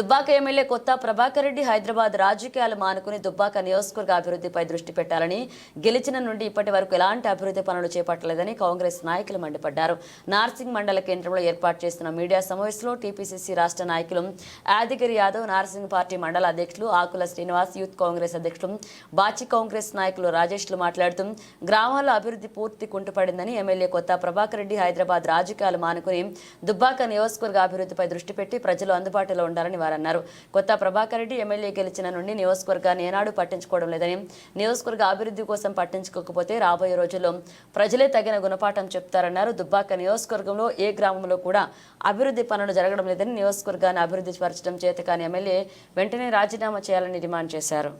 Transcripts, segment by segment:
Dubbaka MLA కొత్త ప్రభాకర్ రెడ్డి హైదరాబాద్ రాజకీయాలు మానుకుని దుబ్బాక నియోజకవర్గ అభివృద్ధిపై దృష్టి పెట్టాలని గెలిచిన నుండి ఇప్పటి వరకు ఎలాంటి అభివృద్ధి పనులు చేపట్టలేదని కాంగ్రెస్ నాయకులు మండిపడ్డారు. నార్సింగ్ మండల కేంద్రంలో ఏర్పాటు చేస్తున్న మీడియా సమావేశంలో టీపీసీసీ రాష్ట్ర నాయకులు యాదగిరి యాదవ్ నార్సింగ్ పార్టీ మండల అధ్యక్షులు ఆకుల శ్రీనివాస్ యూత్ కాంగ్రెస్ అధ్యక్షులు బాచి కాంగ్రెస్ నాయకులు రాజేష్లు మాట్లాడుతూ గ్రామాల్లో అభివృద్ధి పూర్తి కుంటుపడిందని ఎమ్మెల్యే కొత్త ప్రభాకర్ రెడ్డి హైదరాబాద్ రాజకీయాలు మానుకుని దుబ్బాక నియోజకవర్గ అభివృద్ధిపై దృష్టి పెట్టి ప్రజలు అందుబాటులో ఉండాలని చేస్తున్నారన్నారు కొత్త ప్రభాకర్ రెడ్డి ఎమ్మెల్యే గెలిచిన నుండి నియోజకవర్గాన్ని ఏనాడు పట్టించుకోవడం లేదని నియోజకవర్గ అభివృద్ధి కోసం పట్టించుకోకపోతే రాబోయే రోజుల్లో ప్రజలే తగిన గుణపాఠం చెప్తారన్నారు. దుబ్బాక నియోజకవర్గంలో ఏ గ్రామంలో కూడా అభివృద్ధి పనులు జరగడం లేదని నియోజకవర్గాన్ని అభివృద్ధి పరచడం చేత కాని ఎమ్మెల్యే వెంటనే రాజీనామా చేయాలని డిమాండ్ చేశారు.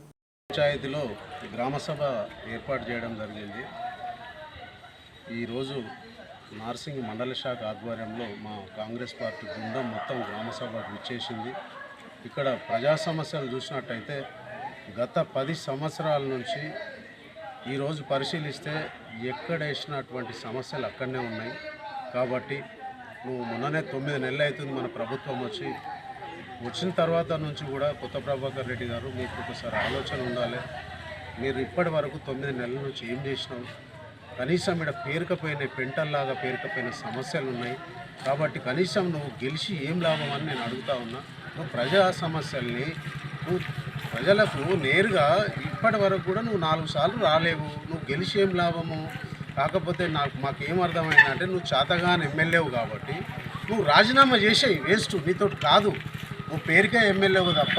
పంచాయతీలో గ్రామసభ ఏర్పాటు చేయడం జరిగింది. ఈరోజు నార్సింగ్ మండల శాఖ ఆధ్వర్యంలో మా కాంగ్రెస్ పార్టీ బృందం మొత్తం గ్రామసభకు ఇచ్చేసింది ఇక్కడ ప్రజా సమస్యలు చూసినట్టయితే గత పది సంవత్సరాల నుంచి ఈరోజు పరిశీలిస్తే ఎక్కడ వేసినటువంటి సమస్యలు అక్కడనే ఉన్నాయి. కాబట్టి నువ్వు మొన్ననే తొమ్మిది నెలలు అవుతుంది మన ప్రభుత్వం వచ్చి. వచ్చిన తర్వాత నుంచి కూడా కొత్త ప్రభాకర్ రెడ్డి గారు మీకు ఒకసారి ఆలోచన ఉండాలి. మీరు ఇప్పటి వరకు తొమ్మిది నెలల నుంచి ఏం చేసినావు? కనీసం ఇక్కడ పేరుకపోయిన పెంటల్లాగా పేరుకపోయిన సమస్యలు ఉన్నాయి. కాబట్టి కనీసం నువ్వు గెలిచి ఏం లాభం అని నేను అడుగుతా ఉన్నా. ప్రజా సమస్యల్ని నువ్వు ప్రజలకు నేరుగా ఇప్పటి వరకు కూడా నువ్వు నాలుగు సార్లు రాలేవు. నువ్వు గెలిచేం లాభము? కాకపోతే నాకు మాకు అర్థమైందంటే నువ్వు చేతగాని ఎమ్మెల్యేవు కాబట్టి నువ్వు రాజీనామా చేసేయి. వేస్ట్. నీతో కాదు. నువ్వు పేరుకే ఎమ్మెల్యేవు తప్ప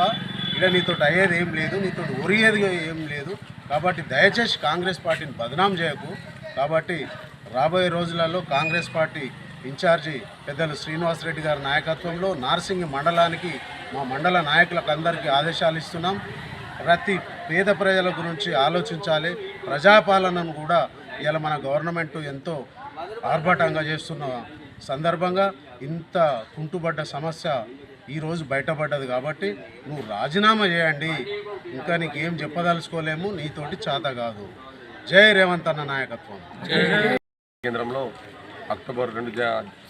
ఇక్కడ నీతో అయ్యేది ఏం లేదు. నీతో ఒరిగేది ఏం లేదు. కాబట్టి దయచేసి కాంగ్రెస్ పార్టీని బదనాం చేయకు. కాబట్టి రాబోయే రోజులలో కాంగ్రెస్ పార్టీ ఇన్ఛార్జి పెద్దలు శ్రీనివాసరెడ్డి గారి నాయకత్వంలో నార్సింగి మండలానికి మా మండల నాయకులకు అందరికీ ఆదేశాలు ఇస్తున్నాం. ప్రతి పేద ప్రజల గురించి ఆలోచించాలి. ప్రజాపాలనను కూడా ఇలా మన గవర్నమెంట్ ఎంతో ఆర్భాటంగా చేస్తున్న సందర్భంగా ఇంత కుంటుబడ్డ సమస్య ఈరోజు బయటపడ్డది కాబట్టి నువ్వు రాజీనామా చేయండి. ఇంకా నీకేం చెప్పదలుచుకోలేము. నీతోటి చేత కాదు. జై రేవంత్ అన్న నాయకత్వం. కేంద్రంలో అక్టోబర్ రెండు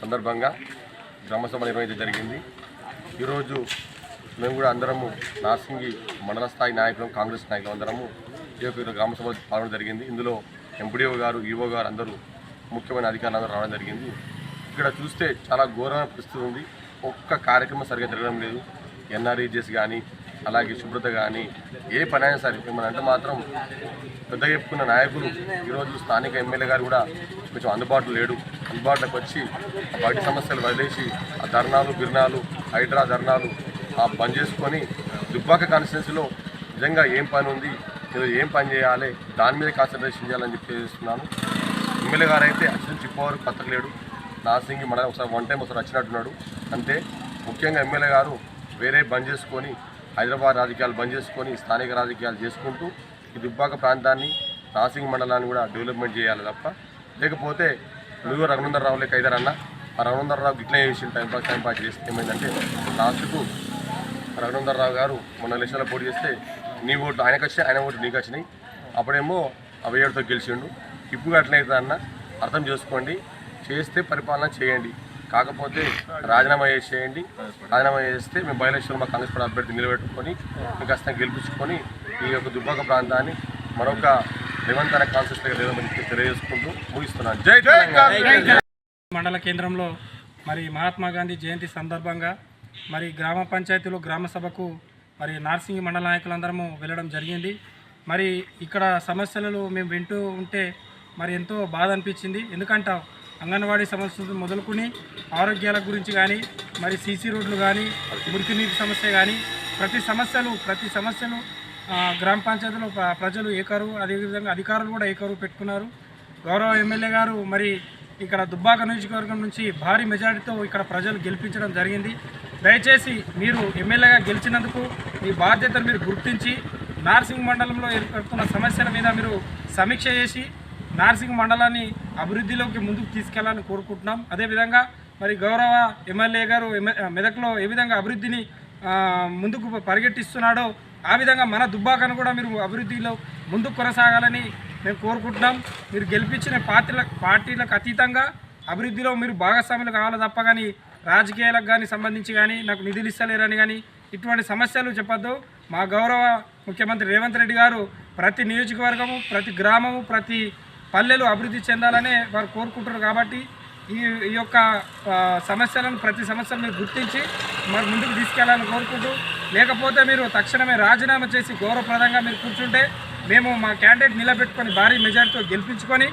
సందర్భంగా గ్రామసభ నిర్వహించడం జరిగింది ఈరోజు మేము కూడా అందరము నార్సింగి మండల స్థాయి నాయకులం కాంగ్రెస్ నాయకులు అందరము ఈ యొక్క గ్రామసభ పాల్గొనడం జరిగింది. ఇందులో ఎంపీడీఓ గారు ఈఓ గారు అందరూ ముఖ్యమైన అధికారులు అందరూ రావడం జరిగింది. ఇక్కడ చూస్తే చాలా ఘోరమైన పరిస్థితి ఉంది. ఒక్క కార్యక్రమం సరిగ్గా జరగడం లేదు. ఎన్ఆర్ఈజెస్ కానీ అలాగే శుభ్రత కానీ ఏ పని అయినా సరే ఏమని అంటే మాత్రం పెద్ద చెప్పుకున్న నాయకులు ఈరోజు స్థానిక ఎమ్మెల్యే గారు కూడా కొంచెం అందుబాటులో లేడు. అందుబాటులోకి వచ్చి వాటి సమస్యలు వదిలేసి ఆ ధర్నాలు గిర్నాలు హైడ్రా ధర్నాలు ఆ బంద్ చేసుకొని దుబ్బాక కాన్స్టిట్యున్సీలో నిజంగా ఏం పని ఉంది మీరు ఏం పని చేయాలి దాని మీద కాన్సన్ట్రేషన్ చేయాలని చెప్పి చేస్తున్నాను. ఎమ్మెల్యే గారు అయితే అసలు చెప్పేవారు పత్తలేడు నాసింగి మన ఒకసారి వన్ టైం ఒకసారి వచ్చినట్టున్నాడు. అంతే ముఖ్యంగా ఎమ్మెల్యే గారు వేరే బంద్ చేసుకొని హైదరాబాద్ రాజకీయాలు బంద్ చేసుకొని స్థానిక రాజకీయాలు చేసుకుంటూ ఈ దుబ్బాక ప్రాంతాన్ని నాసింగ్ మండలాన్ని కూడా డెవలప్మెంట్ చేయాలి తప్ప. లేకపోతే నువ్వు రఘునందర్ రావు లేక ఇద్దరన్నా ఆ రఘునందర్ రావు ఇట్లా చేసి టైం పాస్ టైం పాస్ చేస్తే ఏమైందంటే లాస్ట్కు రఘునందర్ రావు గారు మొన్న ఎలక్షన్లో పోటీ చేస్తే నీ ఓటు ఆయనకు వచ్చినాయి ఆయన ఓటు నీకు వచ్చినాయి. అప్పుడేమో అవేడుతో గెలిచిండు. ఇప్పుడు అట్లయితే అన్న అర్థం చేసుకోండి. చేస్తే పరిపాలన చేయండి. కాకపోతే రాజీనామా చేసేయండి రాజీనామా చేస్తే మేము బై మా కాంగ్రెస్ పార్టీ అభ్యర్థి నిలబెట్టుకొని మీకు ఖచ్చితంగా గెలిపించుకొని ఈ యొక్క దుర్భాగ ప్రాంతాన్ని మరొక నిరంతర కాన్సెప్ట్గా లేదని తెలియజేసుకుంటూ ముగిస్తున్నాను. జై తెలంగాణ. మండల కేంద్రంలో మరి మహాత్మా గాంధీ జయంతి సందర్భంగా మరి గ్రామ పంచాయతీలో గ్రామ సభకు మరి నార్సింగ్ మండల నాయకులందరము వెళ్ళడం జరిగింది. మరి ఇక్కడ సమస్యలు మేము వింటూ ఉంటే మరి ఎంతో బాధ అనిపించింది. ఎందుకంటే అంగన్వాడీ సమస్యలు మొదలుకొని ఆరోగ్యాల గురించి కానీ మరి సీసీ రోడ్లు కానీ మురికి నీటి సమస్య కానీ ప్రతి సమస్యలు ప్రతి సమస్యలు గ్రామ పంచాయతీలో ప్రజలు ఏకరు అదేవిధంగా అధికారులు కూడా ఏకరు పెట్టుకున్నారు. గౌరవ ఎమ్మెల్యే గారు మరి ఇక్కడ దుబ్బాక నియోజకవర్గం నుంచి భారీ మెజారిటీతో ఇక్కడ ప్రజలు గెలిపించడం జరిగింది. దయచేసి మీరు ఎమ్మెల్యేగా గెలిచినందుకు మీ బాధ్యతను మీరు గుర్తించి నార్సింగ్ మండలంలో ఏర్పడుతున్న సమస్యల మీద మీరు సమీక్ష చేసి నార్సింగ్ మండలాన్ని అభివృద్ధిలోకి ముందుకు తీసుకెళ్ళాలని కోరుకుంటున్నాం. అదేవిధంగా మరి గౌరవ ఎమ్మెల్యే గారు మెదక్లో ఏ విధంగా అభివృద్ధిని ముందుకు పరిగెట్టిస్తున్నాడో ఆ విధంగా మన దుబ్బాకను కూడా మీరు అభివృద్ధిలో ముందుకు కొనసాగాలని మేము కోరుకుంటున్నాం. మీరు గెలిపించిన పార్టీల పార్టీలకు అతీతంగా అభివృద్ధిలో మీరు భాగస్వాములు కావాలి తప్ప కానీ రాజకీయాలకు కానీ సంబంధించి కానీ నాకు నిధులు ఇస్తలేరని కానీ ఇటువంటి సమస్యలు చెప్పొద్దు. మా గౌరవ ముఖ్యమంత్రి రేవంత్ రెడ్డి గారు ప్రతి నియోజకవర్గము ప్రతి గ్రామము ప్రతి పల్లెలు అభివృద్ధి చెందాలనే వారు కోరుకుంటున్నారు కాబట్టి ఈ ఈ యొక్క సమస్యలను ప్రతి సమస్యను మీరు గుర్తించి మరి ముందుకు తీసుకెళ్ళాలని కోరుకుంటూ లేకపోతే మీరు తక్షణమే రాజీనామా చేసి గౌరవప్రదంగా మీరు కూర్చుంటే మేము మా క్యాండిడేట్ నిలబెట్టుకొని భారీ మెజార్టీతో గెలిపించుకొని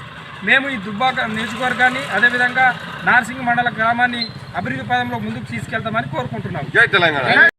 మేము ఈ దుబ్బాక నియోజకవర్గాన్ని అదేవిధంగా నార్సింగ్ మండల గ్రామాన్ని అభివృద్ధి పదంలో ముందుకు తీసుకెళ్తామని కోరుకుంటున్నాం